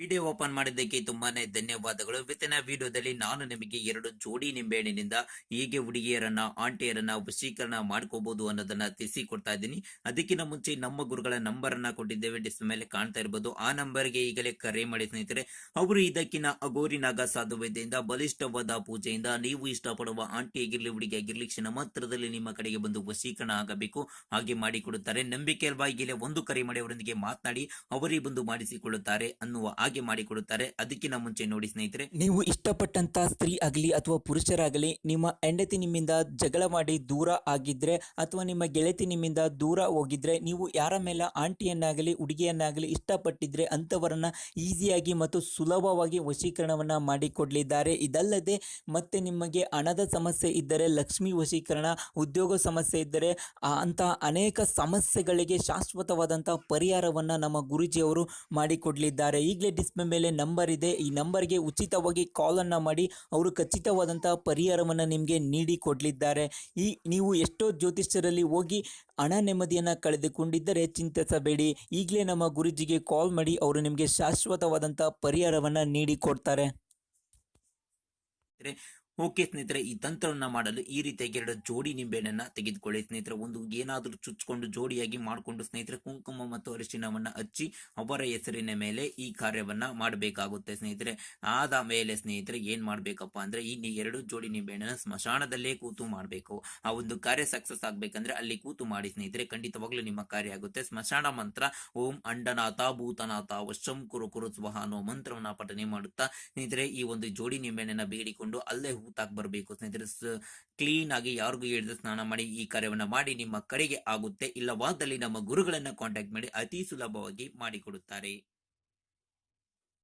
Video open ಮಾಡಿದ್ದಕ್ಕೆ ತುಂಬಾನೇ ಧನ್ಯವಾದಗಳು. ಇವತ್ತಿನ ವಿಡಿಯೋದಲ್ಲಿ ನಾನು ನಿಮಗೆ ಎರಡು ಜೋಡಿ ನಿಂಬೆಹಣ್ಣಿನಿಂದ ಹೇಗೆ ಹುಡುಗಿಯರನ್ನ, ಆಂಟಿಯರನ್ನ ವಶೀಕರಣ ಮಾಡ್ಕೋಬಹುದು ಅನ್ನೋದನ್ನ ತಿಳಿಸಿ ಕೊಡ್ತಾ ಇದ್ದೀನಿ. ಅದಕ್ಕಿಂತ ಮುಂಚೆ ನಮ್ಮ ಗುರುಗಳ ನಂಬರ್ ಅನ್ನ ಕೊಟ್ಟಿದ್ದೇವೆ. ಡಿಸ್ಪ್ಲೇ ಮೇಲೆ ಕಾಣ್ತಾ ಇರಬಹುದು ಆ ನಂಬರ್ಗೆ ಈಗಲೇ ಕರೆ ಮಾಡಿ ಸ್ನೇಹಿತರೆ, ಅವರು ಇದಕ್ಕಿನ ಅಗೋರಿನಾಗ ಸಾಧುವೈದ್ಯದಿಂದ ಬಲಿಷ್ಠವಾದ ಪೂಜೆಯಿಂದ ನೀವು ಇಷ್ಟಪಡುವ ಆಂಟಿ ಆಗಿರ್ಲಿ ಹುಡುಗಿ ಆಗಿರ್ಲಿ ಕ್ಷಣ ಮಾತ್ರದಲ್ಲಿ ನಿಮ್ಮ ಕಡೆಗೆ ಬಂದು ವಶೀಕರಣ ಆಗಬೇಕು. ಹಾಗೆ ಮಾಡಿಕೊಡುತ್ತಾರೆ. ನಂಬಿಕೆ ಅಲ್ವಾ? ಈಗಲೇ ಒಂದು ಕರೆ ಮಾಡಿ ಅವರೊಂದಿಗೆ ಮಾತನಾಡಿ ಅವರೇ ಬಂದು ಮಾಡಿಸಿಕೊಳ್ಳುತ್ತಾರೆ ಅನ್ನುವ ಹಾಗೆ ಮಾಡಿಕೊಡುತ್ತಾರೆ. ಅದಕ್ಕಿಂತ ಮುಂಚೆ ನೋಡಿ ಸ್ನೇಹಿತರೆ. ನೀವು ಇಷ್ಟಪಟ್ಟಂತ ಸ್ತ್ರೀ ಆಗಲಿ ಅಥವಾ ಪುರುಷರಾಗಲಿ, ನಿಮ್ಮ ಹೆಂಡತಿ ನಿಮ್ಮಿಂದ ಜಗಳ ಮಾಡಿ ದೂರ ಆಗಿದ್ರೆ ಅಥವಾ ನಿಮ್ಮ ಗೆಳತಿ ನಿಮ್ಮಿಂದ ದೂರ ಹೋಗಿದ್ರೆ, ನೀವು ಯಾರ ಮೇಲೆ ಆಂಟಿಯನ್ನಾಗಲಿ, ಹುಡುಗಿಯನ್ನಾಗಲಿ ಇಷ್ಟಪಟ್ಟಿದ್ರೆ ಅಂಥವರನ್ನ ಈಸಿಯಾಗಿ ಮತ್ತು ಸುಲಭವಾಗಿ ವಶೀಕರಣವನ್ನ ಮಾಡಿಕೊಡಲಿದ್ದಾರೆ. ಇದಲ್ಲದೆ ಮತ್ತೆ ನಿಮಗೆ ಹಣದ ಸಮಸ್ಯೆ ಇದ್ದರೆ, ಲಕ್ಷ್ಮಿ ವಶೀಕರಣ, ಉದ್ಯೋಗ ಸಮಸ್ಯೆ ಇದ್ದರೆ ಅಂತ ಅನೇಕ ಸಮಸ್ಯೆಗಳಿಗೆ ಶಾಶ್ವತವಾದಂತಹ ಪರಿಹಾರವನ್ನ ನಮ್ಮ ಗುರುಜಿಯವರು ಮಾಡಿಕೊಡಲಿದ್ದಾರೆ. ಈಗಲೇ ಡಿಸ್ಪ್ಲೇ ಮೇಲೆ ನಂಬರ್ ಇದೆ. ಈ ನಂಬರ್ಗೆ ಉಚಿತವಾಗಿ ಕಾಲನ್ನು ಮಾಡಿ, ಅವರು ಖಚಿತವಾದಂತಹ ಪರಿಹಾರವನ್ನು ನಿಮಗೆ ನೀಡಿ ಕೊಡಲಿದ್ದಾರೆ. ಈ ನೀವು ಎಷ್ಟೋ ಜ್ಯೋತಿಷ್ಯರಲ್ಲಿ ಹೋಗಿ ಹಣ ನೆಮ್ಮದಿಯನ್ನು ಕಳೆದುಕೊಂಡಿದ್ದರೆ ಚಿಂತಿಸಬೇಡಿ. ಈಗಲೇ ನಮ್ಮ ಗುರುಜಿಗೆ ಕಾಲ್ ಮಾಡಿ ಅವರು ನಿಮಗೆ ಶಾಶ್ವತವಾದಂತಹ ಪರಿಹಾರವನ್ನು ನೀಡಿ ಕೊಡ್ತಾರೆ. ಓಕೆ ಸ್ನೇಹಿತರೆ, ಈ ತಂತ್ರವನ್ನ ಮಾಡಲು ಈ ರೀತಿಯಾಗಿ ಎರಡು ಜೋಡಿ ನಿಂಬೆಹಣ್ಣನ್ನ ತೆಗೆದುಕೊಳ್ಳಿ. ಸ್ನೇಹಿತರೆ, ಒಂದು ಏನಾದರೂ ಚುಚ್ಕೊಂಡು ಜೋಡಿಯಾಗಿ ಮಾಡಿಕೊಂಡು ಸ್ನೇಹಿತರೆ, ಕುಂಕುಮ ಮತ್ತು ಅರಿಶಿನವನ್ನ ಹಚ್ಚಿ ಅವರ ಹೆಸರಿನ ಮೇಲೆ ಈ ಕಾರ್ಯವನ್ನ ಮಾಡಬೇಕಾಗುತ್ತೆ ಸ್ನೇಹಿತರೆ. ಆದ ಮೇಲೆ ಸ್ನೇಹಿತರೆ, ಏನ್ ಮಾಡ್ಬೇಕಪ್ಪ ಅಂದ್ರೆ, ಈ ಎರಡು ಜೋಡಿ ನಿಂಬೆಹಣ್ಣನ ಸ್ಮಶಾನದಲ್ಲೇ ಕೂತು ಮಾಡಬೇಕು. ಆ ಒಂದು ಕಾರ್ಯ ಸಕ್ಸಸ್ ಆಗ್ಬೇಕಂದ್ರೆ ಅಲ್ಲಿ ಕೂತು ಮಾಡಿ ಸ್ನೇಹಿತರೆ, ಖಂಡಿತವಾಗ್ಲೂ ನಿಮ್ಮ ಕಾರ್ಯ ಆಗುತ್ತೆ. ಸ್ಮಶಾನ ಮಂತ್ರ, ಓಂ ಅಂಡನಾಥ ಭೂತನಾಥ ವಶಂ ಕುರು ಕುರು ಸ್ವಹ ಅನ್ನೋ ಮಂತ್ರವನ್ನ ಪಠನೆ ಮಾಡುತ್ತಾ ಸ್ನೇಹಿತರೆ, ಈ ಒಂದು ಜೋಡಿ ನಿಂಬೆಹಣ್ಣನ್ನ ಬೇಡಿಕೊಂಡು ಅಲ್ಲೇ ಹೂತಾಕ್ ಬರಬೇಕು. ಸ್ನೇಹಿತರೆ ಕ್ಲೀನ್ ಆಗಿ ಯಾರಿಗೂ ಹಿಡಿದು ಸ್ನಾನ ಮಾಡಿ, ಈ ಕಾರ್ಯವನ್ನು ಮಾಡಿ, ನಿಮ್ಮ ಕಡೆಗೆ ಆಗುತ್ತೆ. ಇಲ್ಲವಾದಲ್ಲಿ ನಮ್ಮ ಗುರುಗಳನ್ನ ಕಾಂಟ್ಯಾಕ್ಟ್ ಮಾಡಿ, ಅತಿ ಸುಲಭವಾಗಿ ಮಾಡಿಕೊಡುತ್ತಾರೆ.